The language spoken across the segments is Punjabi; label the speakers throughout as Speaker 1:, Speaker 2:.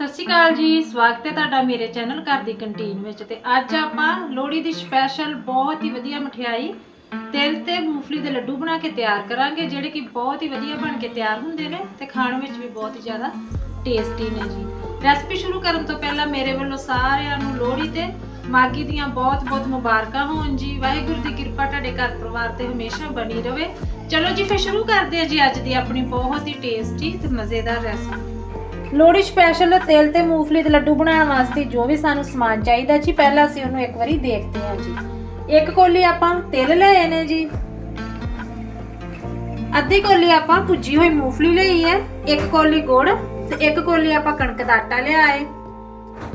Speaker 1: ਸਤਿ ਸ਼੍ਰੀ ਅਕਾਲ ਜੀ, ਸਵਾਗਤ ਹੈ ਤੁਹਾਡਾ ਮੇਰੇ ਚੈਨਲ ਘਰ ਦੀ ਕੰਟੀਨ ਵਿੱਚ ਤੇ ਅੱਜ ਆਪਾਂ ਲੋਹੜੀ ਦੀ ਸਪੈਸ਼ਲ ਬਹੁਤ ਹੀ ਵਧੀਆ ਮਠਿਆਈ, ਤਿਲ ਤੇ ਮੂੰਗਫਲੀ ਦੇ ਲੱਡੂ ਬਣਾ ਕੇ ਤਿਆਰ ਕਰਾਂਗੇ, ਜਿਹੜੇ ਕਿ ਬਹੁਤ ਹੀ ਵਧੀਆ ਬਣ ਕੇ ਤਿਆਰ ਹੁੰਦੇ ਨੇ ਤੇ ਖਾਣ ਵਿੱਚ ਵੀ ਬਹੁਤ ਹੀ ਜ਼ਿਆਦਾ ਟੇਸਟੀ ਨੇ ਜੀ। ਰੈਸਪੀ ਸ਼ੁਰੂ ਕਰਨ ਤੋਂ ਪਹਿਲਾਂ ਮੇਰੇ ਵੱਲੋਂ ਸਾਰਿਆਂ ਨੂੰ ਲੋਹੜੀ ਤੇ ਮਾਗੀ ਦੀਆਂ ਬਹੁਤ-ਬਹੁਤ ਮੁਬਾਰਕਾਂ ਹੋਣ ਜੀ। ਵਾਹਿਗੁਰੂ ਦੀ ਕਿਰਪਾ ਤੁਹਾਡੇ ਘਰ ਪਰਿਵਾਰ ਤੇ ਹਮੇਸ਼ਾ ਬਣੀ ਰਵੇ। ਚਲੋ ਜੀ, ਫਿਰ ਸ਼ੁਰੂ ਕਰਦੇ ਹਾਂ ਜੀ ਅੱਜ ਦੀ ਆਪਣੀ ਬਹੁਤ ਹੀ ਟੇਸਟੀ ਤੇ ਮਜ਼ੇਦਾਰ ਰੈਸਪੀ ਲੋਹੜੀ ਸਪੈਸ਼ਲ ਤਿਲ ਤੇ ਮੂੰਗਫਲੀ ਦੇ ਲੱਡੂ ਬਣਾਉਣ ਵਾਸਤੇ ਜੋ ਵੀ ਸਾਨੂੰ ਸਮਾਨ ਚਾਹੀਦਾ ਜੀ, ਪਹਿਲਾਂ ਅਸੀਂ ਉਹਨੂੰ ਇੱਕ ਵਾਰੀ ਦੇਖਦੇ ਹਾਂ ਜੀ। ਇੱਕ ਕੋਲੀ ਆਪਾਂ ਤਿਲ ਲਏ ਨੇ ਜੀ। ਅੱਧੀ ਕੋਲੀ ਆਪਾਂ ਭੁੱਜੀ ਹੋਈ ਮੂੰਗਫਲੀ ਲਈ ਹੈ, ਇੱਕ ਕੋਲੀ ਗੁੜ ਤੇ ਇੱਕ ਕੋਲੀ ਆਪਾਂ ਕਣਕ ਦਾ ਆਟਾ ਲਿਆ ਹੈ।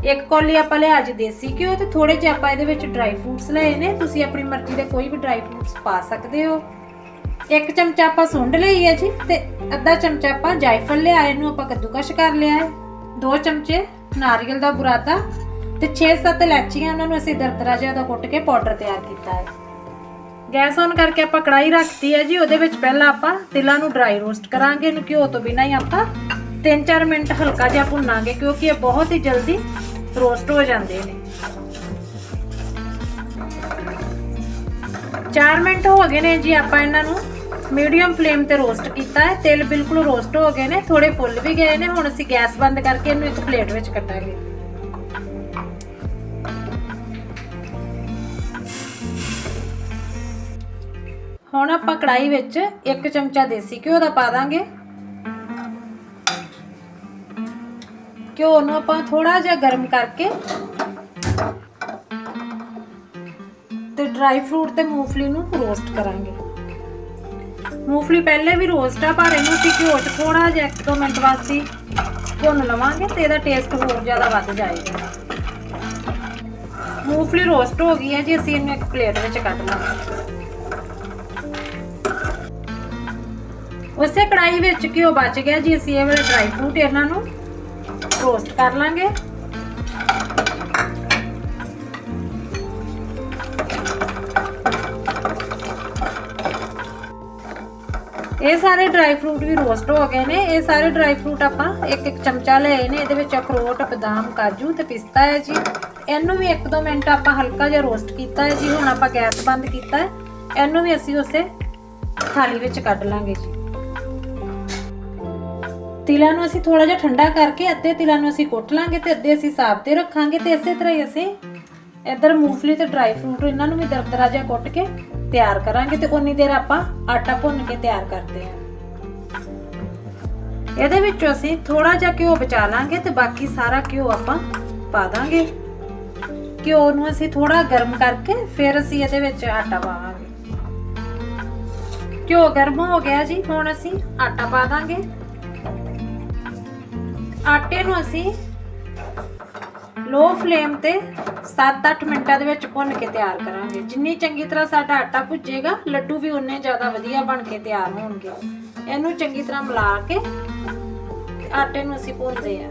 Speaker 1: ਇੱਕ ਕੋਲੀ ਆਪਾਂ ਲਿਆ ਜੀ ਦੇਸੀ ਘਿਓ ਤੇ ਥੋੜੇ ਜਿਹਾ ਆਪਾਂ ਇਹਦੇ ਵਿੱਚ ਡਰਾਈ ਫਰੂਟਸ ਲਏ ਨੇ। ਤੁਸੀਂ ਆਪਣੀ ਮਰਜ਼ੀ ਦੇ ਕੋਈ ਵੀ ਡਰਾਈ ਫਰੂਟਸ ਪਾ ਸਕਦੇ ਹੋ। ਇੱਕ ਚਮਚਾ ਆਪਾਂ ਸੁੰਡ ਲਈ ਹੈ ਜੀ ਤੇ ਅੱਧਾ ਚਮਚਾ ਆਪਾਂ ਜਾਇਫਲ ਲਿਆ ਇਹਨੂੰ ਆਪਾਂ ਕੱਦੂਕਸ਼ ਕਰ ਲਿਆ ਹੈ। ਦੋ ਚਮਚੇ ਨਾਰੀਅਲ ਦਾ ਬੁਰਾਦਾ ਤੇ 6-7 ਇਲਾਚੀਆਂ, ਉਹਨਾਂ ਨੂੰ ਅਸੀਂ ਦਰਦਰਾ ਜਿਹਾ ਦਾ ਕੁੱਟ ਕੇ ਪਾਊਡਰ ਤਿਆਰ ਕੀਤਾ ਹੈ। ਗੈਸ ਔਨ ਕਰਕੇ ਆਪਾਂ ਕੜਾਈ ਰੱਖਤੀ ਹੈ ਜੀ, ਉਹਦੇ ਵਿੱਚ ਪਹਿਲਾਂ ਆਪਾਂ ਤਿਲਾਂ ਨੂੰ ਡਰਾਈ ਰੋਸਟ ਕਰਾਂਗੇ, ਇਹਨੂੰ ਘਿਓ ਤੋਂ ਬਿਨਾਂ ਹੀ ਆਪਾਂ 3-4 ਮਿੰਟ ਹਲਕਾ ਜਿਹਾ ਭੁੰਨਾਂਗੇ, ਕਿਉਂਕਿ ਇਹ ਬਹੁਤ ਹੀ ਜਲਦੀ ਰੋਸਟ ਹੋ ਜਾਂਦੇ ਨੇ। 4 ਮਿੰਟ ਹੋ ਗਏ ਨੇ ਜੀ ਆਪਾਂ ਇਹਨਾਂ ਨੂੰ ਮੀਡੀਅਮ ਫਲੇਮ ਤੇ ਰੋਸਟ ਕੀਤਾ ਹੈ। ਤੇਲ ਬਿਲਕੁਲ ਰੋਸਟ ਹੋ ਗਏ ਨੇ ਥੋੜੇ ਫੁੱਲ ਵੀ ਗਏ ਨੇ। ਹੁਣ ਅਸੀਂ ਗੈਸ ਬੰਦ ਕਰਕੇ ਇਹਨੂੰ ਇੱਕ ਪਲੇਟ ਵਿੱਚ ਕੱਟਾਂਗੇ ਹੁਣ ਆਪਾਂ ਕੜਾਈ ਵਿੱਚ ਇੱਕ ਚਮਚਾ ਦੇਸੀ ਘਿਓ ਦਾ ਪਾ ਦਾਂਗੇ। ਘਿਓ ਨੂੰ ਆਪਾਂ ਥੋੜਾ ਜਿਹਾ ਗਰਮ ਕਰਕੇ ਤੇ ਡਰਾਈ ਫਰੂਟ ਤੇ ਮੂੰਗਫਲੀ ਨੂੰ ਰੋਸਟ ਕਰਾਂਗੇ। ਮੂੰਗਫਲੀ ਪਹਿਲੇ ਵੀ ਰੋਸਟ ਆ, ਪਰ ਇਹਨੂੰ ਅਸੀਂ ਘਿਓ 'ਚ ਥੋੜਾ ਜਿਹਾ ਇੱਕ ਦੋ ਮਿੰਟ ਵਾਸਤੇ ਭੁੰਨ ਲਵਾਂਗੇ ਤੇ ਇਹਦਾ ਟੇਸਟ ਹੋਰ ਜ਼ਿਆਦਾ ਵੱਧ ਜਾਏਗਾ। ਮੂੰਗਫਲੀ ਰੋਸਟ ਹੋ ਗਈ ਹੈ ਜੀ, ਅਸੀਂ ਇਹਨੂੰ ਇੱਕ ਪਲੇਟ ਵਿੱਚ ਕੱਢ ਲਾਂਗੇ। ਉਸੇ ਕੜਾਈ ਵਿੱਚ ਘਿਓ ਬਚ ਗਿਆ ਜੀ, ਅਸੀਂ ਇਹ ਵਾਲੇ ਡਰਾਈ ਫਰੂਟ ਇਹਨਾਂ ਨੂੰ ਰੋਸਟ ਕਰ ਲਾਂਗੇ। ਇਹ ਸਾਰੇ ਡਰਾਈ ਫਰੂਟ ਵੀ ਰੋਸਟ ਹੋ ਗਏ ਨੇ। ਇਹ ਸਾਰੇ ਡਰਾਈ ਫਰੂਟ ਆਪਾਂ ਇੱਕ ਇੱਕ ਚਮਚਾ ਲਏ ਨੇ। ਇਹਦੇ ਵਿੱਚ ਅਖਰੋਟ, ਬਦਾਮ, ਕਾਜੂ ਤੇ ਪਿਸਤਾ ਹੈ ਜੀ। ਇਹਨੂੰ ਵੀ 1-2 ਮਿੰਟ ਆਪਾਂ ਹਲਕਾ ਜਿਹਾ ਰੋਸਟ ਕੀਤਾ ਹੈ ਜੀ। ਹੁਣ ਆਪਾਂ ਗੈਸ ਬੰਦ ਕੀਤਾ ਹੈ। ਇਹਨੂੰ ਵੀ ਅਸੀਂ ਉਸੇ ਥਾਲੀ ਵਿੱਚ ਕੱਢ ਲਾਂਗੇ ਜੀ। ਤਿਲਾਂ ਨੂੰ ਅਸੀਂ ਥੋੜਾ ਜਿਹਾ ਠੰਡਾ ਕਰਕੇ ਅੱਧੇ ਤਿਲਾਂ ਨੂੰ ਅਸੀਂ ਕੁੱਟ ਲਾਂਗੇ ਤੇ ਅੱਧੇ ਅਸੀਂ ਸਾਬ ਤੇ ਰੱਖਾਂਗੇ ਤੇ ਇਸੇ ਤਰ੍ਹਾਂ ਹੀ ਅਸੀਂ ਇੱਧਰ ਮੂੰਗਫਲੀ ਤੇ ਡਰਾਈ ਫਰੂਟ ਇਹਨਾਂ ਨੂੰ ਵੀ ਦਰਦਰਾ ਜਿਹਾ ਕੁੱਟ ਕੇ ਤਿਆਰ ਕਰਾਂਗੇ ਤੇ ਉਨੀ ਦੇਰ ਆਪਾਂ ਆਟਾ ਭੁੰਨ ਕੇ ਤਿਆਰ ਕਰਦੇ ਹਾਂ। ਇਹਦੇ ਵਿੱਚੋਂ ਅਸੀਂ ਥੋੜਾ ਜਿਹਾ ਘਿਓ ਬਚਾ ਲਾਂਗੇ ਤੇ ਬਾਕੀ ਸਾਰਾ ਘਿਓ ਆਪਾਂ ਪਾ ਦਾਂਗੇ। ਘਿਓ ਨੂੰ ਅਸੀਂ ਥੋੜਾ ਗਰਮ ਕਰਕੇ ਫਿਰ ਅਸੀਂ ਇਹਦੇ ਵਿੱਚ ਆਟਾ ਪਾਵਾਂਗੇ। ਘਿਓ ਗਰਮ ਹੋ ਗਿਆ ਜੀ, ਹੁਣ ਅਸੀਂ ਆਟਾ ਪਾ ਦਾਂਗੇ। ਆਟੇ ਨੂੰ ਅਸੀਂ ਲੋ ਫਲੇਮ ਤੇ 7-8 ਮਿੰਟਾਂ ਦੇ ਵਿੱਚ ਭੁੰਨ ਕੇ ਤਿਆਰ ਕਰਾਂਗੇ। ਜਿੰਨੀ ਚੰਗੀ ਤਰ੍ਹਾਂ ਸਾਡਾ ਆਟਾ ਭੁੱਜੇਗਾ, ਲੱਡੂ ਵੀ ਉਨੇ ਜ਼ਿਆਦਾ ਵਧੀਆ ਬਣ ਕੇ ਤਿਆਰ ਹੋਣਗੇ। ਇਹਨੂੰ ਚੰਗੀ ਤਰ੍ਹਾਂ ਮਿਲਾ ਕੇ ਆਟੇ ਨੂੰ ਅਸੀਂ ਭੁੰਨਦੇ ਆ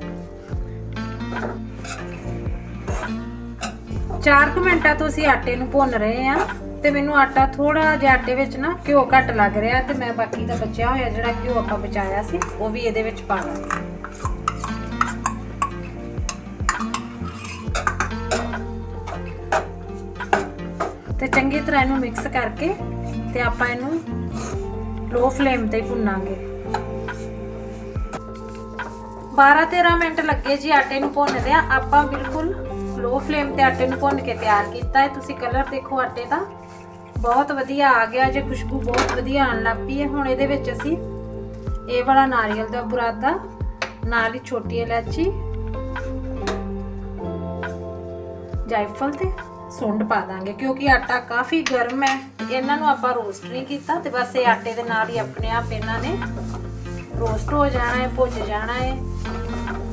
Speaker 1: 4 ਮਿੰਟਾਂ ਤੋਂ ਅਸੀਂ ਆਟੇ ਨੂੰ ਭੁੰਨ ਰਹੇ ਆ ਤੇ ਮੈਨੂੰ ਆਟਾ ਥੋੜਾ ਜਿਹਾ ਆਟੇ ਵਿੱਚ ਨਾ ਘਿਓ ਘੱਟ ਲੱਗ ਰਿਹਾ ਤੇ ਮੈਂ ਬਾਕੀ ਦਾ ਬਚਿਆ ਹੋਇਆ ਜਿਹੜਾ ਘਿਓ ਆਪਾਂ ਬਚਾਇਆ ਸੀ, ਉਹ ਵੀ ਇਹਦੇ ਵਿੱਚ ਪਾ ਦਾਂਗੀ। ਤੇ ਚੰਗੀ ਤਰ੍ਹਾਂ ਇਹਨੂੰ ਮਿਕਸ ਕਰਕੇ ਤੇ ਆਪਾਂ ਇਹਨੂੰ ਲੋ ਫਲੇਮ ਤੇ ਭੁੰਨਾਂਗੇ। 12-13 ਮਿੰਟ ਲੱਗੇ ਜੀ ਆਟੇ ਨੂੰ ਭੁੰਨਦੇ ਆ ਆਪਾਂ ਬਿਲਕੁਲ ਲੋ ਫਲੇਮ ਤੇ ਆਟੇ ਨੂੰ ਭੁੰਨ ਕੇ ਤਿਆਰ ਕੀਤਾ ਹੈ। ਤੁਸੀਂ ਕਲਰ ਦੇਖੋ ਆਟੇ ਦਾ। ਬਹੁਤ ਵਧੀਆ ਆ ਗਿਆ ਜੇ, ਖੁਸ਼ਬੂ ਬਹੁਤ ਵਧੀਆ ਆਉਣ ਲੱਗ ਪਈ ਹੈ। ਹੁਣ ਇਹਦੇ ਵਿੱਚ ਅਸੀਂ ਇਹ ਵਾਲਾ ਨਾਰੀਅਲ ਦਾ ਬੁਰਾਦਾ, ਨਾਲ ਹੀ ਛੋਟੀ ਇਲਾਚੀ, ਜਾਇਫਲ ਤੇ ਸੁੰਡ ਪਾ ਦਾਂਗੇ, ਕਿਉਂਕਿ ਆਟਾ ਕਾਫੀ ਗਰਮ ਹੈ। ਇਹਨਾਂ ਨੂੰ ਆਪਾਂ ਰੋਸਟ ਨਹੀਂ ਕੀਤਾ ਤੇ ਬਸ ਇਹ ਆਟੇ ਦੇ ਨਾਲ ਹੀ ਆਪਣੇ ਆਪ ਇਹਨਾਂ ਨੇ ਰੋਸਟ ਹੋ ਜਾਣਾ ਹੈ ਭੁੱਜ ਜਾਣਾ ਹੈ।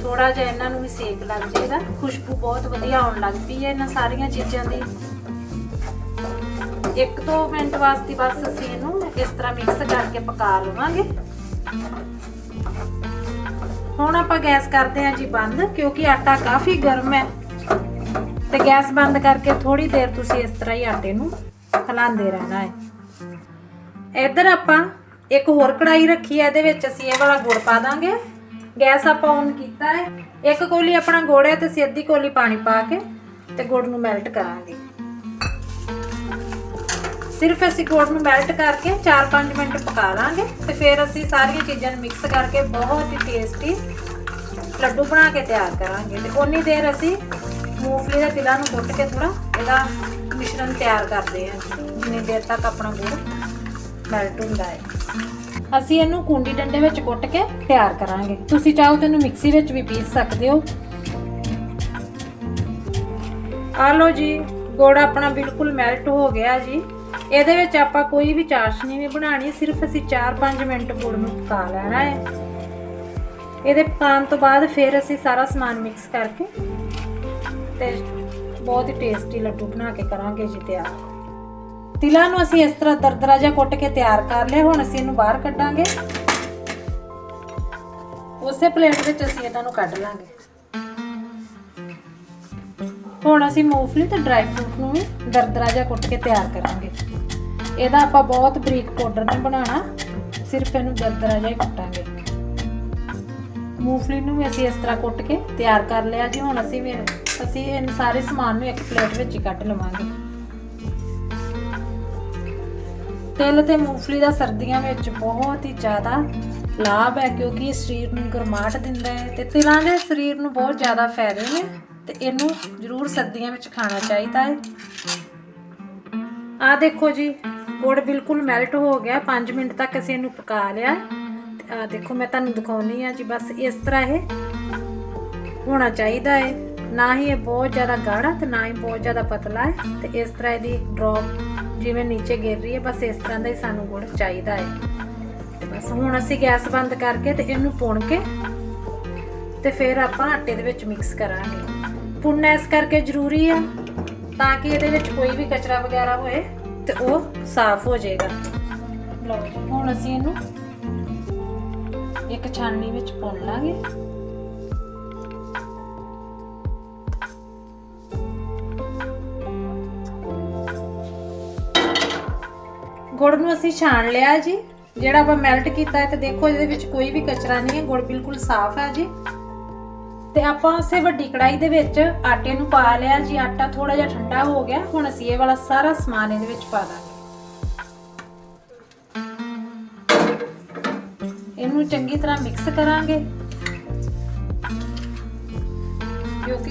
Speaker 1: ਥੋੜਾ ਜਿਹਾ ਇਹਨਾਂ ਨੂੰ ਵੀ ਸੇਕ ਲੱਗ ਜਾਏਗਾ। ਖੁਸ਼ਬੂ ਬਹੁਤ ਵਧੀਆ ਆਉਣ ਲੱਗ ਪਈ ਹੈ ਇਹਨਾਂ ਸਾਰੀਆਂ ਚੀਜ਼ਾਂ ਦੀ। ਇੱਕ ਦੋ ਮਿੰਟ ਵਾਸਤੇ ਬਸ ਅਸੀਂ ਇਹਨੂੰ ਇਸ ਤਰ੍ਹਾਂ ਮਿਕਸ ਕਰਕੇ ਪਕਾ ਲਵਾਂਗੇ। ਹੁਣ ਆਪਾਂ ਗੈਸ ਕਰਦੇ ਹਾਂ ਜੀ ਬੰਦ, ਕਿਉਂਕਿ ਆਟਾ ਕਾਫੀ ਗਰਮ ਹੈ। ਤੇ ਗੈਸ ਬੰਦ ਕਰਕੇ ਥੋੜੀ ਦੇਰ ਤੁਸੀਂ ਇਸ ਤਰ੍ਹਾਂ ਹੀ ਆਟੇ ਨੂੰ ਹਿਲਾਉਂਦੇ ਰਹਿਣਾ ਹੈ। ਇੱਧਰ ਆਪਾਂ ਇੱਕ ਹੋਰ ਕੜਾਈ ਰੱਖੀ ਹੈ, ਇਹਦੇ ਵਿੱਚ ਅਸੀਂ ਇਹ ਵਾਲਾ ਗੁੜ ਪਾ ਦਾਂਗੇ। ਗੈਸ ਆਪਾਂ ਔਨ ਕੀਤਾ ਹੈ। ਇੱਕ ਕੋਲੀ ਆਪਣਾ ਗੁੜ ਹੈ ਤੇ ਅਸੀਂ ਕੋਲੀ ਪਾਣੀ ਪਾ ਕੇ ਤੇ ਗੁੜ ਨੂੰ ਮੈਲਟ ਕਰਾਂਗੇ। ਸਿਰਫ ਅਸੀਂ ਗੁੜ ਨੂੰ ਮੈਲਟ ਕਰਕੇ 4-5 ਮਿੰਟ ਪਕਾ ਲਾਂਗੇ ਤੇ ਫਿਰ ਅਸੀਂ ਸਾਰੀਆਂ ਚੀਜ਼ਾਂ ਨੂੰ ਮਿਕਸ ਕਰਕੇ ਬਹੁਤ ਹੀ ਟੇਸਟੀ ਲੱਡੂ ਬਣਾ ਕੇ ਤਿਆਰ ਕਰਾਂਗੇ। ਤੇ ਉਨੀ ਦੇਰ ਅਸੀਂ ਮੂੰਗਫਲੀ ਦਾ ਤਿਲਾਂ ਨੂੰ ਕੁੱਟ ਕੇ ਥੋੜਾ ਇਹਦਾ ਮਿਸ਼ਰਣ ਤਿਆਰ ਕਰਦੇ ਹਾਂ। ਜਿੰਨੀ ਦੇਰ ਤੱਕ ਆਪਣਾ ਗੁੜ ਮੈਲਟ ਹੁੰਦਾ ਹੈ। ਅਸੀਂ ਇਹਨੂੰ ਕੁੰਡੀ ਡੰਡੇ ਵਿੱਚ ਕੁੱਟ ਕੇ ਤਿਆਰ ਕਰਾਂਗੇ। ਤੁਸੀਂ ਚਾਹੋ ਤਾਂ ਇਹਨੂੰ ਮਿਕਸੀ ਵਿੱਚ ਵੀ ਪੀਸ ਸਕਦੇ ਹੋ। ਆ ਲਓ ਜੀ, ਗੁੜ ਆਪਣਾ ਬਿਲਕੁਲ ਮੈਲਟ ਹੋ ਗਿਆ ਜੀ। ਇਹਦੇ ਵਿੱਚ ਆਪਾਂ ਕੋਈ ਵੀ ਚਾਸ਼ਨੀ ਨਹੀਂ ਬਣਾਣੀ ਸਿਰਫ ਅਸੀਂ 4-5 ਮਿੰਟ ਗੁੜ ਨੂੰ ਪਕਾ ਲੈਣਾ ਹੈ। ਇਹਦੇ ਪਕਾਉਣ ਤੋਂ ਬਾਅਦ ਫਿਰ ਅਸੀਂ ਸਾਰਾ ਸਮਾਨ ਮਿਕਸ ਕਰਕੇ ਤੇ ਬਹੁਤ ਹੀ ਟੇਸਟੀ ਲੱਡੂ ਬਣਾ ਕੇ ਕਰਾਂਗੇ ਜੀ ਤਿਆਰ। ਤਿਲਾਂ ਨੂੰ ਅਸੀਂ ਇਸ ਤਰ੍ਹਾਂ ਦਰਦਰਾ ਜਿਹਾ ਕੁੱਟ ਕੇ ਤਿਆਰ ਕਰ ਲਿਆ, ਹੁਣ ਅਸੀਂ ਇਹਨੂੰ ਬਾਹਰ ਕੱਢਾਂਗੇ। ਉਸੇ ਪਲੇਟ ਵਿੱਚ ਅਸੀਂ ਇਹਨਾਂ ਨੂੰ ਕੱਢ ਲਾਂਗੇ। ਹੁਣ ਅਸੀਂ ਮੂੰਗਫਲੀ ਤੇ ਡਰਾਈ ਫਰੂਟ ਨੂੰ ਵੀ ਦਰਦਰਾ ਜਿਹਾ ਕੁੱਟ ਕੇ ਤਿਆਰ ਕਰਾਂਗੇ। ਇਹਦਾ ਆਪਾਂ ਬਹੁਤ ਬਰੀਕ ਪਾਊਡਰ ਨਹੀਂ ਬਣਾਉਣਾ, ਸਿਰਫ ਇਹਨੂੰ ਦਰਦਰਾ ਜਿਹਾ ਹੀ ਕੁੱਟਾਂਗੇ। ਮੂੰਗਫਲੀ ਨੂੰ ਵੀ ਅਸੀਂ ਇਸ ਤਰ੍ਹਾਂ ਕੁੱਟ ਕੇ ਤਿਆਰ ਕਰ ਲਿਆ ਜੀ, ਹੁਣ ਅਸੀਂ ਵੀ ਅਸੀਂ ਇਹ ਸਾਰੇ ਸਮਾਨ ਨੂੰ ਇੱਕ ਪਲੇਟ ਵਿੱਚ ਹੀ ਕੱਢ ਲਵਾਂਗੇ। ਤਿਲ ਤੇ ਮੂੰਗਫਲੀ ਦਾ ਸਰਦੀਆਂ ਵਿੱਚ ਬਹੁਤ ਹੀ ਜ਼ਿਆਦਾ ਲਾਭ ਹੈ ਕਿਉਂਕਿ ਇਹ ਸਰੀਰ ਨੂੰ ਗਰਮਾਹਟ ਦਿੰਦਾ ਹੈ ਤੇ ਤਿਲਾਂ ਦੇ ਸਰੀਰ ਨੂੰ ਬਹੁਤ ਜ਼ਿਆਦਾ ਫਾਇਦੇ ਨੇ ਤੇ ਇਹਨੂੰ ਜ਼ਰੂਰ ਸਰਦੀਆਂ ਵਿੱਚ ਖਾਣਾ ਚਾਹੀਦਾ ਹੈ। ਆ ਦੇਖੋ ਜੀ, ਗੁੜ ਬਿਲਕੁਲ ਮੈਲਟ ਹੋ ਗਿਆ। 5 ਮਿੰਟ ਤੱਕ ਅਸੀਂ ਇਹਨੂੰ ਪਕਾ ਲਿਆ। ਤੇ ਆ ਦੇਖੋ, ਮੈਂ ਤੁਹਾਨੂੰ ਦਿਖਾਉਣੀ ਆ ਜੀ, ਬਸ ਇਸ ਤਰ੍ਹਾਂ ਇਹ ਹੋਣਾ ਚਾਹੀਦਾ ਹੈ। ਨਾ ਹੀ ਇਹ ਬਹੁਤ ਜ਼ਿਆਦਾ ਗਾੜਾ ਤੇ ਨਾ ਹੀ ਬਹੁਤ ਜ਼ਿਆਦਾ ਪਤਲਾ ਹੈ ਤੇ ਇਸ ਤਰ੍ਹਾਂ ਇਹਦੀ ਡ੍ਰੌਪ ਜਿਵੇਂ ਨੀਚੇ ਗਿਰ ਰਹੀ ਹੈ, ਬਸ ਇਸ ਤਰ੍ਹਾਂ ਦਾ ਹੀ ਸਾਨੂੰ ਗੁੜ ਚਾਹੀਦਾ ਹੈ। ਬਸ ਹੁਣ ਅਸੀਂ ਗੈਸ ਬੰਦ ਕਰਕੇ ਤੇ ਇਹਨੂੰ ਪੁਣ ਕੇ ਤੇ ਫਿਰ ਆਪਾਂ ਆਟੇ ਦੇ ਵਿੱਚ ਮਿਕਸ ਕਰਾਂਗੇ। ਪੁੰਨਾ ਇਸ ਕਰਕੇ ਜ਼ਰੂਰੀ ਆ ਤਾਂ ਕਿ ਇਹਦੇ ਵਿੱਚ ਕੋਈ ਵੀ ਕਚਰਾ ਵਗੈਰਾ ਹੋਏ ਤੇ ਉਹ ਸਾਫ਼ ਹੋ ਜਾਏਗਾ। ਲਓ ਹੁਣ ਅਸੀਂ ਇਹਨੂੰ ਇੱਕ ਛਾਨਣੀ ਵਿੱਚ ਪੁੰਨ ਲਾਂਗੇ। ਗੁੜ ਨੂੰ ਅਸੀਂ ਛਾਣ ਲਿਆ ਜੀ। ਜਿਹੜਾ ਆਪਾਂ ਮੈਲਟ ਕੀਤਾ ਹੈ ਤੇ ਦੇਖੋ ਇਹਦੇ ਵਿੱਚ ਕੋਈ ਵੀ ਕਚਰਾ ਨਹੀਂ ਹੈ, ਗੁੜ ਬਿਲਕੁਲ ਸਾਫ਼ ਹੈ ਜੀ। ਤੇ ਆਪਾਂ ਉਸੇ ਵੱਡੀ ਕੜਾਈ ਦੇ ਵਿੱਚ ਆਟੇ ਨੂੰ ਪਾ ਲਿਆ ਜੀ। ਆਟਾ ਥੋੜਾ ਜਿਹਾ ਠੰਡਾ ਹੋ ਗਿਆ। ਹੁਣ ਅਸੀਂ ਇਹ ਵਾਲਾ ਸਾਰਾ ਸਮਾਨ ਇਹਦੇ ਵਿੱਚ ਪਾ ਦਾਂਗੇ। ਇਹਨੂੰ ਚੰਗੀ ਤਰ੍ਹਾਂ ਮਿਕਸ ਕਰਾਂਗੇ।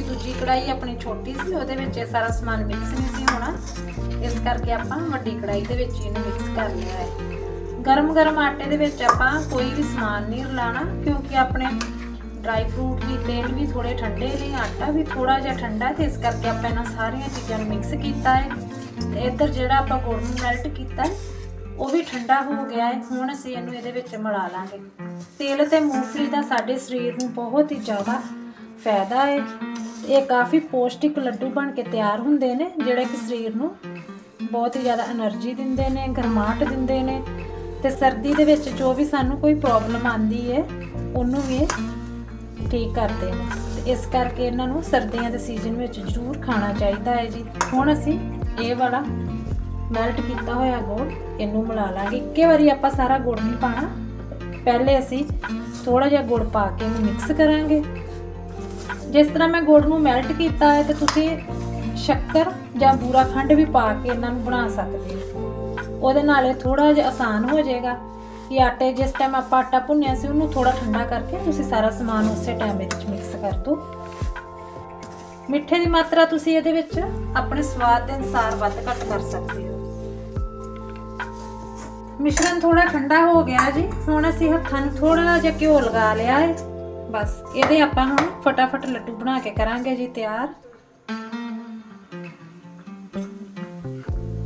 Speaker 1: ਕਿਉਂਕਿ ਦੂਜੀ ਕੜਾਈ ਆਪਣੀ ਛੋਟੀ ਸੀ, ਉਹਦੇ ਵਿੱਚ ਇਹ ਸਾਰਾ ਸਮਾਨ ਮਿਕਸ ਨਹੀਂ ਸੀ ਹੋਣਾ। ਇਸ ਕਰਕੇ ਆਪਾਂ ਵੱਡੀ ਕੜਾਈ ਦੇ ਵਿੱਚ ਇਹਨੂੰ ਮਿਕਸ ਕਰ ਲਿਆ ਹੈ। ਗਰਮ ਗਰਮ ਆਟੇ ਦੇ ਵਿੱਚ ਆਪਾਂ ਕੋਈ ਵੀ ਸਮਾਨ ਨਹੀਂ ਰਲਾਣਾ ਕਿਉਂਕਿ ਆਪਣੇ ਡਰਾਈ ਫਰੂਟ ਵੀ, ਤੇਲ ਵੀ ਥੋੜੇ ਠੰਡੇ ਨੇ, ਆਟਾ ਵੀ ਥੋੜਾ ਜਿਹਾ ਠੰਡਾ ਹੈ, ਤੇ ਇਸ ਕਰਕੇ ਆਪਾਂ ਇਹਨਾਂ ਸਾਰੀਆਂ ਚੀਜ਼ਾਂ ਨੂੰ ਮਿਕਸ ਕੀਤਾ ਹੈ। ਤੇ ਇੱਧਰ ਜਿਹੜਾ ਆਪਾਂ ਗੁੜ ਨੂੰ ਮੈਲਟ ਕੀਤਾ ਹੈ, ਉਹ ਵੀ ਠੰਡਾ ਹੋ ਗਿਆ ਹੈ। ਹੁਣ ਅਸੀਂ ਇਹਨੂੰ ਇਹਦੇ ਵਿੱਚ ਮਿਲਾ ਲਾਂਗੇ। ਤੇਲ ਤੇ ਮੂੰਗਫਲੀ ਦਾ ਸਾਡੇ ਸਰੀਰ ਨੂੰ ਬਹੁਤ ਹੀ ਜ਼ਿਆਦਾ ਫਾਇਦਾ ਹੈ। ਇਹ ਕਾਫੀ ਪੌਸ਼ਟਿਕ ਲੱਡੂ ਬਣ ਕੇ ਤਿਆਰ ਹੁੰਦੇ ਨੇ, ਜਿਹੜੇ ਕਿ ਸਰੀਰ ਨੂੰ ਬਹੁਤ ਹੀ ਜ਼ਿਆਦਾ એનર્ਜੀ ਦਿੰਦੇ ਨੇ, ਗਰਮਾਹਟ ਦਿੰਦੇ ਨੇ ਤੇ ਸਰਦੀ ਦੇ ਵਿੱਚ ਜੋ ਵੀ ਸਾਨੂੰ ਕੋਈ ਪ੍ਰੋਬਲਮ ਆਂਦੀ ਹੈ ਉਹਨੂੰ ਵੀ ਠੀਕ ਕਰਦੇ ਨੇ। ਤੇ ਇਸ ਕਰਕੇ ਇਹਨਾਂ ਨੂੰ ਸਰਦੀਆਂ ਦੇ ਸੀਜ਼ਨ ਵਿੱਚ ਜ਼ਰੂਰ ਖਾਣਾ ਚਾਹੀਦਾ ਹੈ ਜੀ। ਹੁਣ ਅਸੀਂ ਇਹ ਵਾਲਾ ਮੈਲਟ ਕੀਤਾ ਹੋਇਆ ਗੁੜ, ਇਹਨੂੰ ਮਿਲਾ ਲਾਂਗੇ। ਇੱਕੇ ਵਾਰੀ ਆਪਾਂ ਸਾਰਾ ਗੁੜ ਨਹੀਂ ਪਾਣਾ। ਪਹਿਲੇ ਅਸੀਂ ਥੋੜਾ ਜਿਹਾ ਗੁੜ ਪਾ ਕੇ ਇਹਨੂੰ ਮਿਕਸ ਕਰਾਂਗੇ। ਜਿਸ ਤਰ੍ਹਾਂ ਮੈਂ ਗੁੜ ਨੂੰ ਮੈਲਟ ਕੀਤਾ ਹੈ ਤੇ ਤੁਸੀਂ ਸ਼ੱਕਰ ਜਾਂ ਬੂਰਾ ਖੰਡ ਵੀ ਪਾ ਕੇ ਇਹਨਾਂ ਨੂੰ ਬਣਾ ਸਕਦੇ ਹੋ। ਉਹਦੇ ਨਾਲ ਇਹ ਥੋੜਾ ਜਿਹਾ ਆਸਾਨ ਹੋ ਜਾਏਗਾ ਕਿ ਆਟੇ ਜਿਸ ਟਾਈਮ ਆਪਾਂ ਆਟਾ ਭੁੰਨਿਆ ਸੀ ਉਹਨੂੰ ਥੋੜਾ ਠੰਡਾ ਕਰਕੇ ਤੁਸੀਂ ਸਾਰਾ ਸਮਾਨ ਉਸੇ ਟਾਈਮ ਵਿੱਚ ਮਿਕਸ ਕਰ ਦਿਓ। ਮਿੱਠੇ ਦੀ ਮਾਤਰਾ ਤੁਸੀਂ ਇਹਦੇ ਵਿੱਚ ਆਪਣੇ ਸਵਾਦ ਦੇ ਅਨੁਸਾਰ ਵੱਧ ਘੱਟ ਕਰ ਸਕਦੇ ਹੋ। ਮਿਸ਼ਰਣ ਥੋੜਾ ਠੰਡਾ ਹੋ ਗਿਆ ਜੀ। ਹੁਣ ਅਸੀਂ ਹੱਥਾਂ ਨੂੰ ਥੋੜਾ ਜਿਹਾ ਘਿਓ ਲਗਾ ਲਿਆ ਹੈ। ਬਸ, ਇਹਦੇ ਆਪਾਂ ਹੁਣ ਫਟਾਫਟ ਲੱਡੂ ਬਣਾ ਕੇ ਕਰਾਂਗੇ ਜੀ ਤਿਆਰ।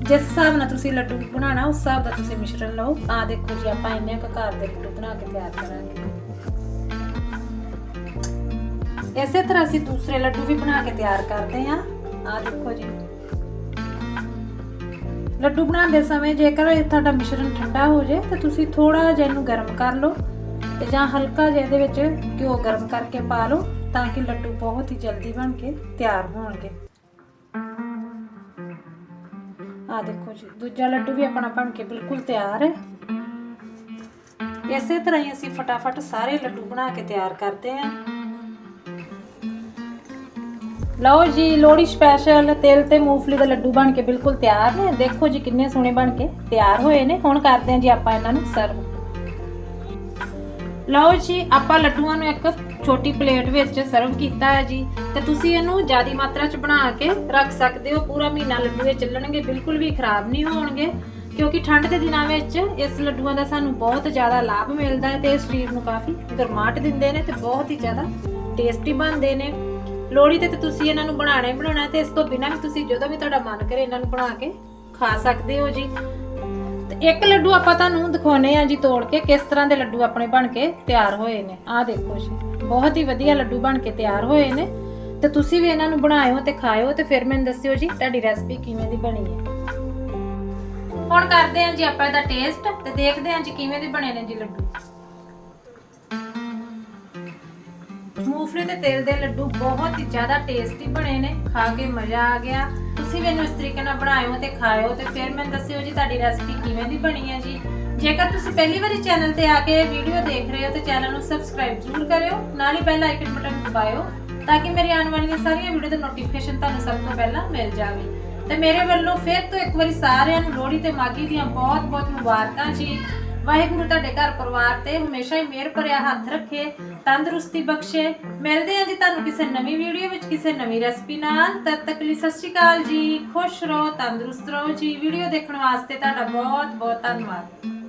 Speaker 1: ਜਿਸ ਹਿਸਾਬ ਨਾਲ ਤੁਸੀਂ ਲੱਡੂ ਬਣਾਉਣਾ, ਉਸ ਹਿਸਾਬ ਦਾ ਤੁਸੀਂ ਮਿਸ਼ਰਣ ਲਓ। ਆ ਦੇਖੋ ਜੀ, ਆਪਾਂ ਇੰਨੇ ਕੁ ਘਰ ਦੇ ਲੱਡੂ ਬਣਾ ਕੇ ਤਿਆਰ ਕਰਾਂਗੇ। ਇਸੇ ਤਰ੍ਹਾਂ ਅਸੀਂ ਦੂਸਰੇ ਲੱਡੂ ਵੀ ਬਣਾ ਕੇ ਤਿਆਰ ਕਰਦੇ ਹਾਂ। ਆ ਦੇਖੋ ਜੀ। ਲੱਡੂ ਬਣਾਉਂਦੇ ਸਮੇਂ ਜੇਕਰ ਤੁਹਾਡਾ ਮਿਸ਼ਰਣ ਠੰਡਾ ਹੋ ਜਾਏ, ਤਾਂ ਤੁਸੀਂ ਥੋੜਾ ਜਿਹਾ ਇਹਨੂੰ ਗਰਮ ਕਰ ਲਓ। ਤੇ ਜਾਂ ਹਲਕਾ ਜਿਹਾ ਇਹਦੇ ਵਿੱਚ ਘਿਓ ਗਰਮ ਕਰਕੇ ਪਾ ਲਓ ਤਾਂ ਕਿ ਲੱਡੂ ਬਹੁਤ ਹੀ ਜਲਦੀ ਬਣ ਕੇ ਤਿਆਰ ਹੋਣਗੇ। ਆ ਦੇਖੋ ਜੀ, ਦੂਜਾ ਲੱਡੂ ਵੀ ਆਪਣਾ ਬਣ ਕੇ ਬਿਲਕੁਲ ਤਿਆਰ ਹੈ। ਇਸੇ ਤਰ੍ਹਾਂ ਹੀ ਅਸੀਂ ਫਟਾਫਟ ਸਾਰੇ ਲੱਡੂ ਬਣਾ ਕੇ ਤਿਆਰ ਕਰਦੇ ਹਾਂ। ਲਓ ਜੀ, ਲੋਹੜੀ ਸਪੈਸ਼ਲ ਤਿਲ ਤੇ ਮੂੰਗਫਲੀ ਦੇ ਲੱਡੂ ਬਣ ਕੇ ਬਿਲਕੁਲ ਤਿਆਰ ਨੇ। ਦੇਖੋ ਜੀ ਕਿੰਨੇ ਸੋਹਣੇ ਬਣ ਕੇ ਤਿਆਰ ਹੋਏ ਨੇ। ਹੁਣ ਕਰਦੇ ਹਾਂ ਜੀ ਆਪਾਂ ਇਹਨਾਂ ਨੂੰ ਸਰਵ ਲਓ ਜੀ, ਆਪਾਂ ਲੱਡੂਆਂ ਨੂੰ ਇੱਕ ਛੋਟੀ ਪਲੇਟ ਵਿੱਚ ਸਰਵ ਕੀਤਾ ਹੈ ਜੀ। ਤੇ ਤੁਸੀਂ ਇਹਨੂੰ ਜਿਆਦੀ ਮਾਤਰਾ 'ਚ ਬਣਾ ਕੇ ਰੱਖ ਸਕਦੇ ਹੋ। ਪੂਰਾ ਮਹੀਨਾ ਲੱਡੂ ਇਹ ਚੱਲਣਗੇ, ਬਿਲਕੁਲ ਵੀ ਖਰਾਬ ਨਹੀਂ ਹੋਣਗੇ। ਕਿਉਂਕਿ ਠੰਡ ਦੇ ਦਿਨਾਂ ਵਿੱਚ ਇਸ ਲੱਡੂਆਂ ਦਾ ਸਾਨੂੰ ਬਹੁਤ ਜ਼ਿਆਦਾ ਲਾਭ ਮਿਲਦਾ ਹੈ ਤੇ ਇਹ ਸਰੀਰ ਨੂੰ ਕਾਫੀ ਗਰਮਾਹਟ ਦਿੰਦੇ ਨੇ ਤੇ ਬਹੁਤ ਹੀ ਜ਼ਿਆਦਾ ਟੇਸਟੀ ਬਣਦੇ ਨੇ। ਲੋਹੜੀ ਤੇ ਤੁਸੀਂ ਇਹਨਾਂ ਨੂੰ ਬਣਾਣਾ ਹੀ ਬਣਾਉਣਾ ਹੈ ਤੇ ਇਸ ਤੋਂ ਬਿਨਾਂ ਵੀ ਤੁਸੀਂ ਜਦੋਂ ਵੀ ਤੁਹਾਡਾ ਮਨ ਕਰੇ ਇਹਨਾਂ ਨੂੰ ਬਣਾ ਕੇ ਖਾ ਸਕਦੇ ਹੋ ਜੀ। ਤੇ ਇੱਕ ਲੱਡੂ ਆਪਾਂ ਤੁਹਾਨੂੰ ਦਿਖਾਉਨੇ ਆ ਜੀ ਤੋੜ ਕੇ, ਕਿਸ ਤਰ੍ਹਾਂ ਦੇ ਲੱਡੂ ਆਪਣੇ ਬਣ ਕੇ ਤਿਆਰ ਹੋਏ ਨੇ। ਆਹ ਦੇਖੋ ਜੀ, ਬਹੁਤ ਹੀ ਵਧੀਆ ਲੱਡੂ ਬਣ ਕੇ ਤਿਆਰ ਹੋਏ ਨੇ। ਤੇ ਤੁਸੀਂ ਵੀ ਇਹਨਾਂ ਨੂੰ ਬਣਾਇਓ ਤੇ ਖਾਇਓ ਤੇ ਫਿਰ ਮੈਨੂੰ ਦੱਸਿਓ ਜੀ ਤੁਹਾਡੀ ਰੈਸਪੀ ਕਿਵੇਂ ਦੀ ਬਣੀ ਹੈ। ਹੁਣ ਕਰਦੇ ਹਾਂ ਜੀ ਆਪਾਂ ਇਹਦਾ ਟੇਸਟ ਤੇ ਦੇਖਦੇ ਹਾਂ ਜੀ ਕਿਵੇਂ ਦੇ ਬਣੇ ਨੇ ਜੀ ਲੱਡੂ। ਮੂੰਗਫਲੀ ਤੇ ਤੇਲ ਦੇ ਲੱਡੂ ਬਹੁਤ ਹੀ ਜ਼ਿਆਦਾ ਟੇਸਟੀ ਬਣੇ ਨੇ, ਖਾ ਕੇ ਮਜ਼ਾ ਆ ਗਿਆ। ਤੁਸੀਂ ਮੈਨੂੰ ਇਸ ਤਰੀਕੇ ਨਾਲ ਬਣਾਇਓ ਤੇ ਖਾਇਓ ਤੇ ਫਿਰ ਮੈਨੂੰ ਦੱਸਿਓ ਜੀ ਤੁਹਾਡੀ ਰੈਸਪੀ ਕਿਵੇਂ ਦੀ ਬਣੀ ਹੈ ਜੀ। ਜੇਕਰ ਤੁਸੀਂ ਪਹਿਲੀ ਵਾਰੀ ਚੈਨਲ ਤੇ ਆ ਕੇ ਵੀਡੀਓ ਦੇਖ ਰਹੇ ਹੋ ਤੇ ਚੈਨਲ ਨੂੰ ਸਬਸਕ੍ਰਾਈਬ ਜ਼ਰੂਰ ਕਰਿਓ, ਨਾਲ ਹੀ ਬੈਲ ਆਈਕਨ ਬਟਨ ਦਬਾਇਓ, ਤਾਂ ਕਿ ਮੇਰੀ ਆਉਣ ਵਾਲੀਆਂ ਸਾਰੀਆਂ ਵੀਡੀਓ ਦਾ ਨੋਟੀਫਿਕੇਸ਼ਨ ਤੁਹਾਨੂੰ ਸਭ ਤੋਂ ਪਹਿਲਾਂ ਮਿਲ ਜਾਵੇ। ਤੇ ਮੇਰੇ ਵੱਲੋਂ ਫਿਰ ਤੋਂ ਇੱਕ ਵਾਰੀ ਸਾਰਿਆਂ ਨੂੰ ਲੋਹੜੀ ਤੇ ਮਾਗੀ ਦੀਆਂ ਬਹੁਤ-ਬਹੁਤ ਮੁਬਾਰਕਾਂ ਜੀ। ਵਾਹਿਗੁਰੂ ਤੁਹਾਡੇ ਘਰ ਪਰਿਵਾਰ ਤੇ ਹਮੇਸ਼ਾ ਹੀ ਮਿਹਰ ਭਰਿਆ ਹੱਥ ਰੱਖੇ, ਤੰਦਰੁਸਤੀ ਬਖਸ਼ੇ। ਮਿਲਦੇ ਹਾਂ ਜੀ ਤੁਹਾਨੂੰ ਕਿਸੇ ਨਵੀਂ ਵੀਡੀਓ ਵਿੱਚ, ਕਿਸੇ ਨਵੀਂ ਰੈਸਪੀ ਨਾਲ। ਤਦ ਤੱਕ ਲਈ ਸਤਿ ਸ਼੍ਰੀ ਅਕਾਲ ਜੀ। ਖੁਸ਼ ਰਹੋ, ਤੰਦਰੁਸਤ ਰਹੋ ਜੀ। ਵੀਡੀਓ ਦੇਖਣ ਵਾਸਤੇ ਤੁਹਾਡਾ ਬਹੁਤ ਬਹੁਤ ਧੰਨਵਾਦ।